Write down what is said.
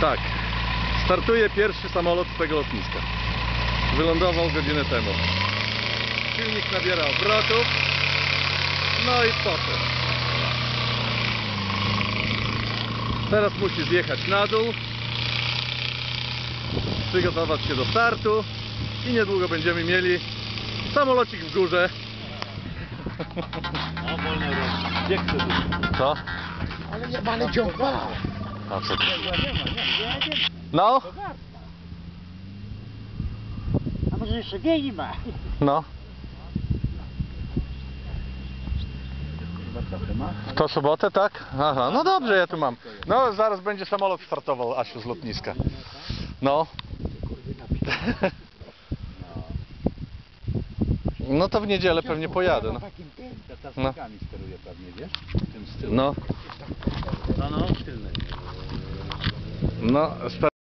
Tak. Startuje pierwszy samolot z tego lotniska. Wylądował godzinę temu. Silnik nabiera obrotów. No i poszedł. Teraz musi zjechać na dół. Przygotować się do startu. I niedługo będziemy mieli samolocik w górze. No, wolno robić. Gdzie chcę tu? Co? Ale jebany ciąg ma. A co? No, A może jeszcze biegi ma? no. Ma. To sobotę, tak? Aha, no dobrze, ja tu mam. No, zaraz będzie samolot startował, Asiu, z lotniska. No. No to w niedzielę pewnie pojadę, no. Tyłu. No, No, no, tylny. No,